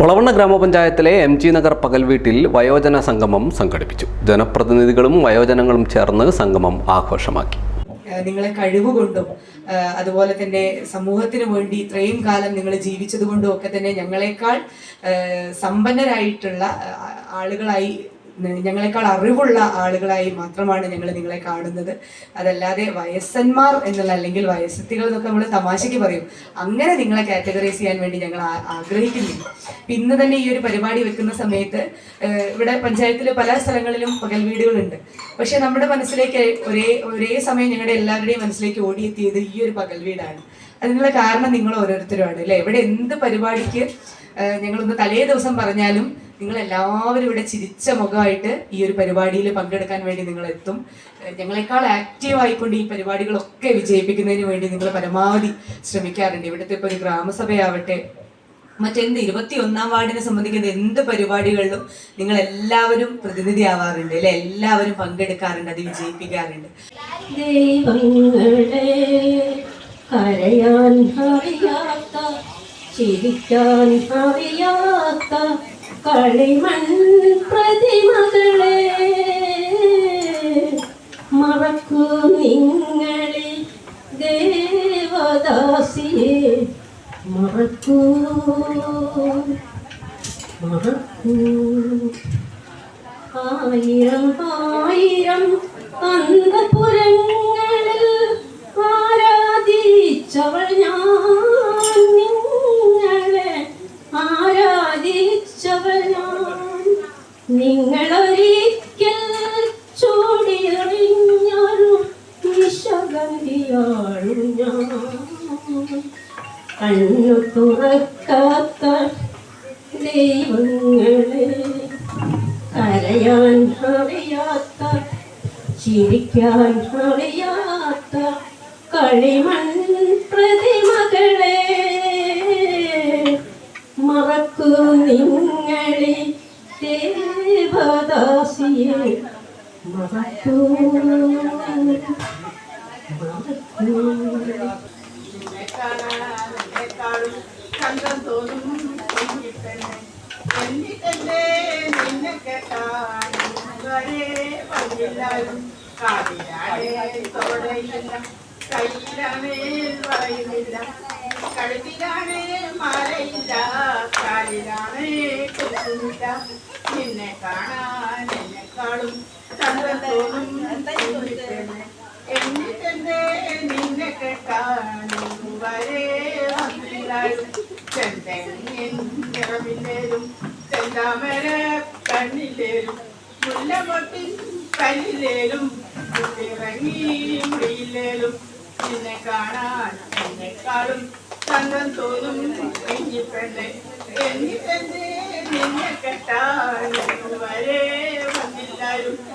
വളവണ്ണ ഗ്രാമപഞ്ചായത്തിലെ M G Nagar പകൽ വീട്ടിൽ വയോജന സംഗമം സംഘടിപ്പിച്ചു. ജനപ്രതിനിധികളും വയോജനങ്ങളും ചേർന്ന് സംഗമം ആഘോഷമാക്കി. നിങ്ങളെ കഴിവുകൊണ്ടും അതുപോലെ തന്നെ സമൂഹത്തിന് വേണ്ടി ഇത്രയും കാലം നിങ്ങൾ ജീവിച്ചതുകൊണ്ടും ഒക്കെ തന്നെ ഞങ്ങളെക്കാൾ സമ്പന്നരായിട്ടുള്ള ആളുകളായി ഞങ്ങളെക്കാൾ അറിവുള്ള ആളുകളായി മാത്രമാണ് ഞങ്ങൾ നിങ്ങളെ കാണുന്നത്. അതല്ലാതെ വയസ്സന്മാർ എന്നുള്ള അല്ലെങ്കിൽ വയസ്സത്തികൾ എന്നൊക്കെ നമ്മൾ തമാശയ്ക്ക് പറയും. അങ്ങനെ നിങ്ങളെ കാറ്റഗറൈസ് ചെയ്യാൻ വേണ്ടി ഞങ്ങൾ ആഗ്രഹിക്കുന്നില്ല പിന്നെ തന്നെ ഈ ഒരു പരിപാടി വെക്കുന്ന സമയത്ത് ഇവിടെ പഞ്ചായത്തിലെ പല സ്ഥലങ്ങളിലും പകൽ വീടുകളുണ്ട്. പക്ഷെ നമ്മുടെ മനസ്സിലേക്ക് ഒരേ ഒരേ സമയം ഞങ്ങളുടെ എല്ലാവരുടെയും മനസ്സിലേക്ക് ഓടിയെത്തിയത് ഈ ഒരു പകൽ വീടാണ്. അതിനുള്ള കാരണം നിങ്ങൾ ഓരോരുത്തരുമാണ് അല്ലെ? ഇവിടെ എന്ത് പരിപാടിക്ക് ഞങ്ങളൊന്ന് തലേ ദിവസം പറഞ്ഞാലും നിങ്ങൾ എല്ലാവരും ഇവിടെ ചിരിച്ച മുഖമായിട്ട് ഈ ഒരു പരിപാടിയിൽ പങ്കെടുക്കാൻ വേണ്ടി നിങ്ങൾ എത്തും ഞങ്ങളെക്കാൾ ആക്റ്റീവ് ആയിക്കൊണ്ട് ഈ പരിപാടികളൊക്കെ വിജയിപ്പിക്കുന്നതിന് വേണ്ടി നിങ്ങൾ പരമാവധി ശ്രമിക്കാറുണ്ട്. ഇവിടുത്തെ ഇപ്പോൾ ഒരു ഗ്രാമസഭയാവട്ടെ മറ്റെന്ത് ഇരുപത്തി ഒന്നാം വാർഡിനെ സംബന്ധിക്കുന്ന എന്ത് പരിപാടികളിലും നിങ്ങൾ എല്ലാവരും പ്രതിനിധിയാവാറുണ്ട് അല്ലെ? എല്ലാവരും പങ്കെടുക്കാറുണ്ട് അത് വിജയിപ്പിക്കാറുണ്ട്. ദൈവങ്ങളെ കരയാൻ അറിയാത്ത ചിരിക്കാൻ അറിയാത്ത കളിമൺ പ്രതിമകളെ മറക്കൂ നിങ്ങളെ ദേവദാസിയെ മറക്കൂ മറക്കൂ. ആയിരം ആയിരം അന്തപുരങ്ങളിൽ ആരാധിച്ചവൾ ഞാൻ. ആരാധിച്ചവൾ ഞാൻ നിങ്ങളൊരിക്കൽ ചൂടിയെറിഞ്ഞൊരു നിശഗന്ധിയാളും ഞാൻ. കണ്ണു തുറക്കാത്ത ദൈവങ്ങളെ കരയാൻ അറിയാത്ത ചിരിക്കാൻ അറിയാത്ത കളിമൺ പ്രതിമകളെ മറക്കൂ നിങ്ങളെ ദേവദാസിയെ മറക്കൂ ചന്തം തോന്നും. എന്നിട്ടെന്തേ നിന്നെ കേട്ടാൻ വരെ വന്നില്ലാരും കാതിലാണേ തോടയില്ല കയ്യിലാണേ പറയുന്നില്ല കഴുത്തിലാണേ മാലയില്ല കാലിലാണേ കുത്തുന്നില്ല നിന്നെ കാണാൻ എന്നെക്കാളും ചന്തം തോന്നും. എന്നിട്ടെന്തേ നിന്നെ കേട്ടാൻ വരെ വന്നില്ലാരും ചെന്തെങ്ങിൻ നിറമില്ലേലും ചെന്താമര കണ്ണില്ലേലും മുല്ലമൊട്ടിൻ കല്ലിലേലും ഇറങ്ങി മുടിയില്ലേലും നിന്നെ കാണാൻ എന്നെക്കാളും ചന്തം തോന്നും കുഞ്ഞിപ്പെണ്ണെ എന്നിട്ടെന്തേ നിന്നെ കെട്ടാൻ വരെ വന്നില്ലാരും